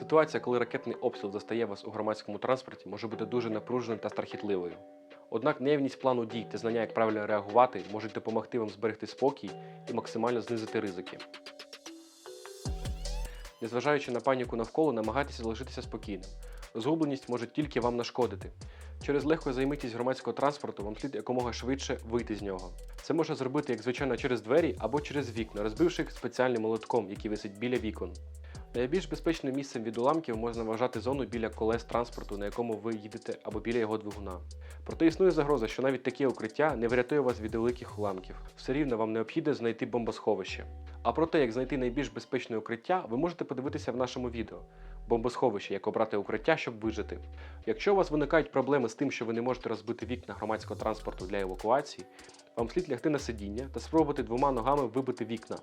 Ситуація, коли ракетний обстріл застає вас у громадському транспорті, може бути дуже напруженою та страхітливою. Однак наявність плану дій та знання, як правильно реагувати, можуть допомогти вам зберегти спокій і максимально знизити ризики. Незважаючи на паніку навколо, намагайтеся залишитися спокійним. Розгубленість може тільки вам нашкодити. Через легку займитість громадського транспорту вам слід якомога швидше вийти з нього. Це можна зробити, як звичайно, через двері або через вікна, розбивши їх спеціальним молотком, який висить біля вікон. Найбільш безпечним місцем від уламків можна вважати зону біля колес транспорту, на якому ви їдете, або біля його двигуна. Проте існує загроза, що навіть таке укриття не врятує вас від великих уламків. Все рівно вам необхідно знайти бомбосховище. А про те, як знайти найбільш безпечне укриття, ви можете подивитися в нашому відео. Бомбосховище, як обрати укриття, щоб вижити. Якщо у вас виникають проблеми з тим, що ви не можете розбити вікна громадського транспорту для евакуації, вам слід лягти на сидіння та спробувати двома ногами вибити вікна.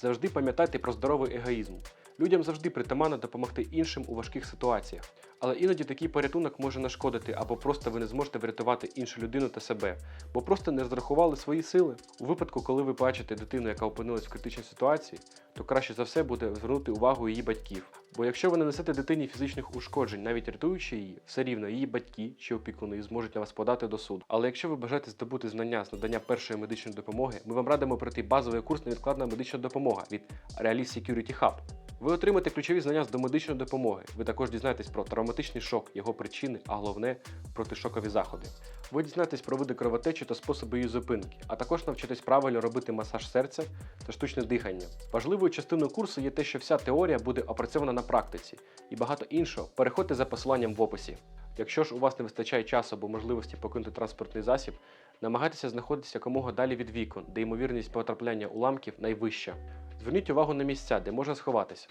Завжди пам'ятайте про здоровий егоїзм. Людям завжди притаманно допомогти іншим у важких ситуаціях. Але іноді такий порятунок може нашкодити, або просто ви не зможете врятувати іншу людину та себе, бо просто не розрахували свої сили. У випадку, коли ви бачите дитину, яка опинилась в критичній ситуації, то краще за все буде звернути увагу її батьків. Бо якщо ви не несете дитині фізичних ушкоджень, навіть рятуючи її, все рівно її батьки чи опікуни зможуть на вас подати до суду. Але якщо ви бажаєте здобути знання з надання першої медичної допомоги, ми вам радимо пройти базовий курс невідкладна медична допомога від Realis Security Hub. Ви отримаєте ключові знання з домедичної допомоги. Ви також дізнаєтесь про травматичний шок, його причини, а головне протишокові заходи. Ви дізнаєтесь про види кровотечі та способи її зупинки, а також навчитесь правильно робити масаж серця та штучне дихання. Важливою частиною курсу є те, що вся теорія буде опрацьована на практиці, і багато іншого переходьте за посиланням в описі. Якщо ж у вас не вистачає часу або можливості покинути транспортний засіб, намагайтеся знаходитися якомога далі від вікон, де ймовірність потрапляння уламків найвища. Зверніть увагу на місця, де можна сховатися,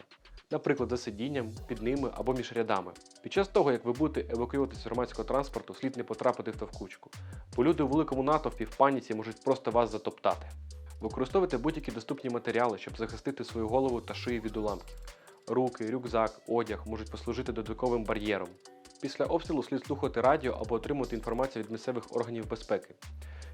наприклад, за сидінням, під ними або між рядами. Під час того, як ви будете евакуюватися з громадського транспорту, слід не потрапити в товкучку, бо люди у великому натовпі в паніці можуть просто вас затоптати. Використовуйте будь-які доступні матеріали, щоб захистити свою голову та шию від уламків. Руки, рюкзак, одяг можуть послужити додатковим бар'єром. Після обстрілу слід слухати радіо або отримувати інформацію від місцевих органів безпеки.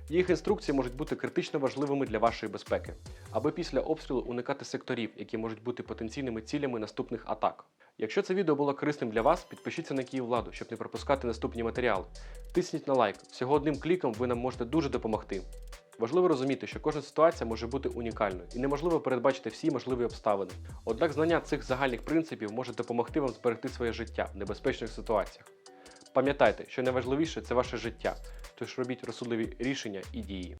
Їх інструкції можуть бути критично важливими для вашої безпеки, аби після обстрілу уникати секторів, які можуть бути потенційними цілями наступних атак. Якщо це відео було корисним для вас, підпишіться на Київладу, щоб не пропускати наступні матеріали. Тисніть на лайк. Всього одним кліком ви нам можете дуже допомогти. Важливо розуміти, що кожна ситуація може бути унікальною і неможливо передбачити всі можливі обставини. Однак знання цих загальних принципів може допомогти вам зберегти своє життя в небезпечних ситуаціях. Пам'ятайте, що найважливіше це ваше життя, тож робіть розсудливі рішення і дії.